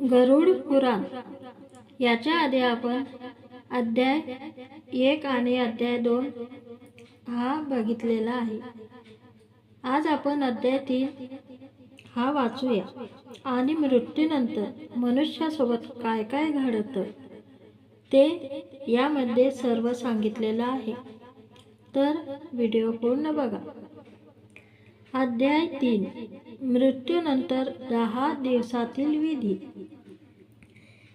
गरुड पुराण याच्या आधी आपण अध्याय एक आणि अध्याय दोन हा बघितलेला आहे. आज आपण अध्याय तीन हा वाचूया. आणि मृत्यूनंतर मनुष्यासोबत काय काय घडतं ते यामध्ये सर्व सांगितलेलं आहे. तर व्हिडिओ पूर्ण बघा. अध्याय तीन. मृत्यूनंतर दहा दिवसातील विधी.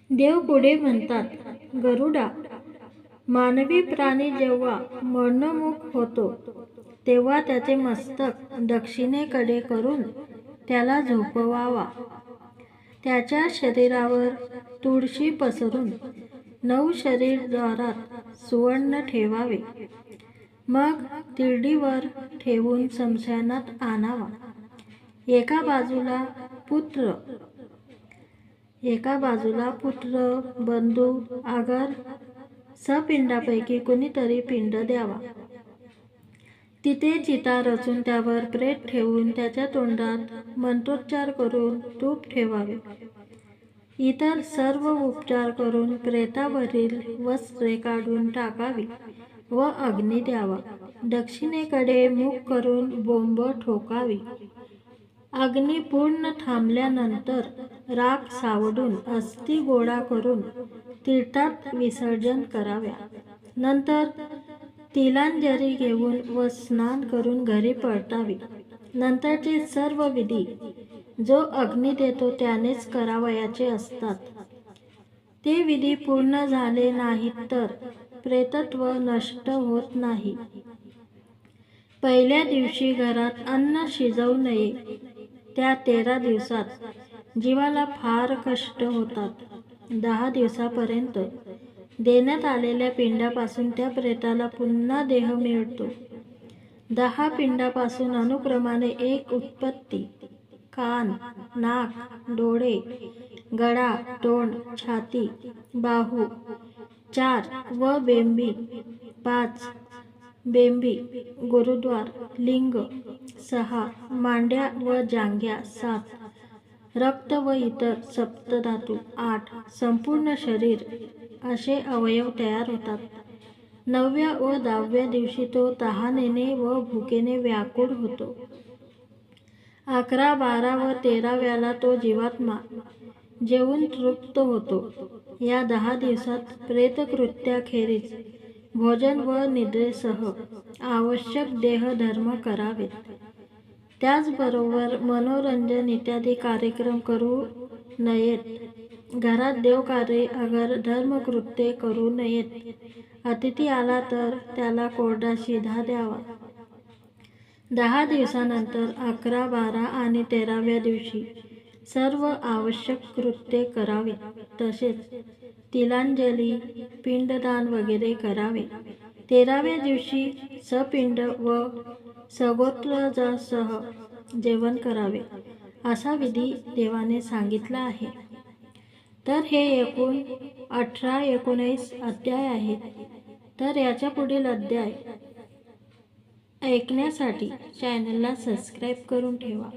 देव पुढे म्हणतात गरुडा मानवी प्राणी जेव्हा मरणमुख होतो तेव्हा त्याचे मस्तक दक्षिणेकडे करून त्याला झोपवावा. त्याच्या शरीरावर तुळशी पसरून नऊ शरीरद्वारात सुवर्ण ठेवावे. मग तिरडीवर ठेवून समशानात आणावा. एका बाजूला पुत्र एका बाजूला पुत्र बंधू आगार सपिंडापैकी कुणीतरी पिंड द्यावा. तिथे चिता रचून त्यावर प्रेत ठेवून त्याच्या तोंडात मंत्रोच्चार करून तूप ठेवावे. इतर सर्व उपचार करून प्रेतावरील वस्त्रे काढून टाकावी व अग्नी द्यावा. दक्षिणेकडे मुख करून बोंब ठोकावी. अग्नी पूर्ण थांबल्यानंतर राख सावडून अस्थि गोळा करून तीर्थात विसर्जन कराव्या. नंतर तिलांजरी घेऊन व स्नान करून घरी परतावी. नंतरचे सर्व विधी जो अग्नी देतो त्यानेच करावयाचे असतात. ते विधी पूर्ण झाले नाहीत तर प्रेतत्व नष्ट होत नाही. पहिल्या दिवशी घरात अन्न शिजवू नये त्या तेरा दिवसात जीवाला फार कष्ट होतात. दहा दिवसापर्यंत देण्यात आलेल्या पिंडापासून त्या प्रेताला पुन्हा देह मिळतो. दहा पिंडापासून अनुक्रमाने एक उत्पत्ती. कान नाक डोळे गळा तोंड छाती बाहू चार व बेंबी पाच बेंबी गुरुद्वार लिंग सहा मांड्या व जांघ्या सात. रक्त व इतर सप्तधातू आठ संपूर्ण शरीर असे अवयव तयार होतात. नवव्या व दहाव्या दिवशी तो तहानेने व भुकेने व्याकुळ होतो. अकरा बारा व तेराव्याला तो जीवात्मा जेवून तृप्त होतो. या दहा दिवसात प्रेतकृत्याखेरीज भोजन व निद्रेसह आवश्यक देहधर्म करावेत. त्याचबरोबर मनोरंजन इत्यादी कार्यक्रम करू नयेत. घरात देवकार्य अगर धर्मकृत्ये करू नयेत. अतिथी आला तर त्याला कोरडा शिधा द्यावा. दहा दिवसानंतर अकरा बारा आणि तेराव्या दिवशी सर्व आवश्यक कृत्ये करावे. तसेच तिलांजली पिंडदान वगैरे करावे. तेराव्या दिवशी सपिंड व सगोत्रजासह जेवण करावे असा विधी देवाने सांगितला आहे. तर हे एकूण अठरा एकोणीस अध्याय आहेत. तर याच्या पुढील अध्याय ऐकण्यासाठी चॅनलला सबस्क्राईब करून ठेवा.